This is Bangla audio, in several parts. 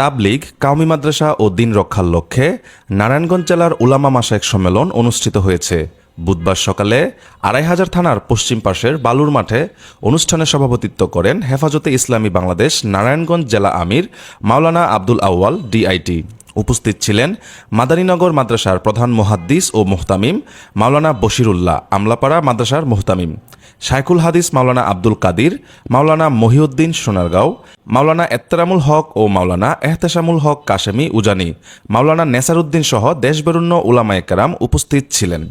তাবলিগ, কাউমি মাদ্রাসা ও দিন রক্ষার লক্ষ্যে নারায়ণগঞ্জ জেলার উলামা মাসায়েক সম্মেলন অনুষ্ঠিত হয়েছে। বুধবার সকালে আড়াই হাজার থানার পশ্চিম পাশের বালুর মাঠে অনুষ্ঠানে সভাপতিত্ব করেন হেফাজতে ইসলামী বাংলাদেশ নারায়ণগঞ্জ জেলা আমির মাওলানা আব্দুল আউয়াল, ডিআইটি। উপস্থিত ছিলেন মাদারীনগর মাদ্রাসার প্রধান মোহাদ্দিস ও মুহতামিম মাওলানা বশিরুল্লাহ, আমলাপাড়া মাদ্রাসার মুহতামিম, শাইখুল হাদিস মাওলানা আব্দুল কাদির, মাওলানা মহিউদ্দিন সোনারগাঁও, মাওলানা এত্তারামুল হক ও মাওলানা এহতেশামুল হক কাশেমি উজানি, মাওলানা নেসারুদ্দিন সহ দেশবেরুন্ন উলামায়ে কেরাম উপস্থিত ছিলেন।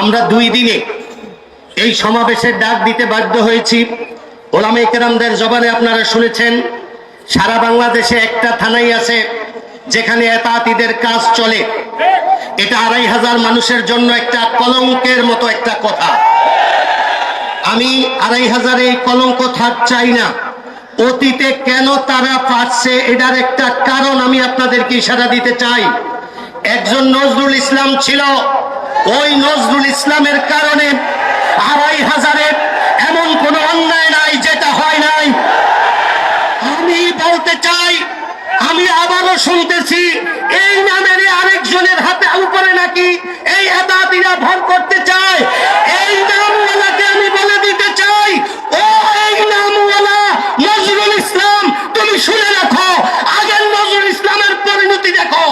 আমরা দুই দিনে এই সমাবেশের ডাক দিতে বাধ্য হয়েছি। ওলামে কেরামদের জবানে আপনারা শুনেছেন সারা বাংলাদেশে একটা থানাই আছে যেখানে এতাতিদের কাজ চলে। এটা আড়াই হাজার মানুষের জন্য একটা কলঙ্কের মতো একটা কথা। আমি আড়াই হাজার এই কলঙ্ক থাক চাই না। অতীতে কেন তারা পাচ্ছে এটার একটা কারণ আমি আপনাদেরকে ইশারা দিতে চাই। একজন নজরুল ইসলাম ছিল। ওই নজরুল ইসলামের কারণে আমি বলতে চাই, আমি আবারও শুনতেছি, এই নামের আরেকজনের হাতে উপরে নাকি এই এদাদিরা ভর করতে চায়। এই নামওয়ালাকে আমি বলে দিতে চাই, ও এই নামওয়ালা নজরুল ইসলাম, তুমি শুনে রাখো, আগের নজরুল ইসলামের পরিণতি দেখো